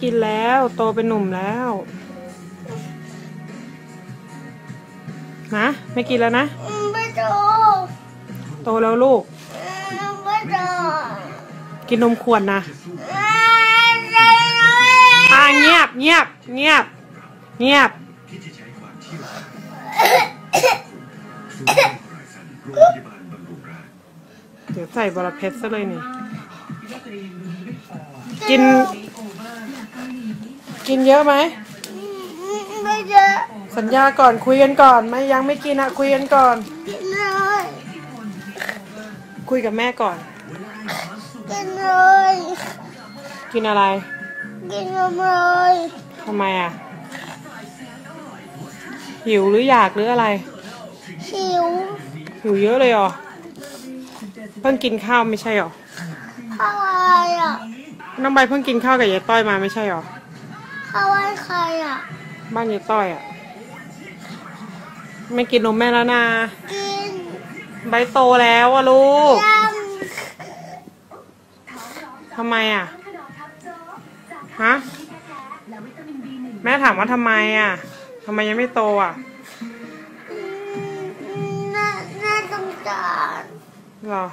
กินแล้ว โตเป็นหนุ่มแล้วนะไม่กินแล้วนะไม่โตโตแล้วลูกไม่โตกินนมขวดนะใจน้อยอ่าเงียบเงียบเงียบเงียบคิดจะใช้ความเที่ยวศูนย์โรงพยาบาลโรงพยาบาลบำรุงราษฎร์เดี๋ยวใส่บอระเพ็ดซะเลยนี่ กิน กินเยอะไหม ไม่เจอสัญญาก่อนคุยกันก่อนไม่ยังไม่กินอะคุยกันก่อน กินเลยคุยกับแม่ก่อน กินเลยกินอะไรกินนมเลยทำไมอะหิวหรืออยากหรืออะไร หิวหิวเยอะเลยเหรอเพิ่งกินข้าวไม่ใช่เหรอข้าวอะไรอะน้องใบเพิ่งกินข้าวกับยายต้อยมาไม่ใช่เหรอ ข้าวอะไรใครอะ บ้านยายต้อยอะไม่กินนมแม่แล้วนะ กินใบโตแล้วอะลูก ยังทำไมอะฮะ แม่ถามว่าทำไมอะทำไมยังไม่โตอะน่าน่าสงสาร เหรอ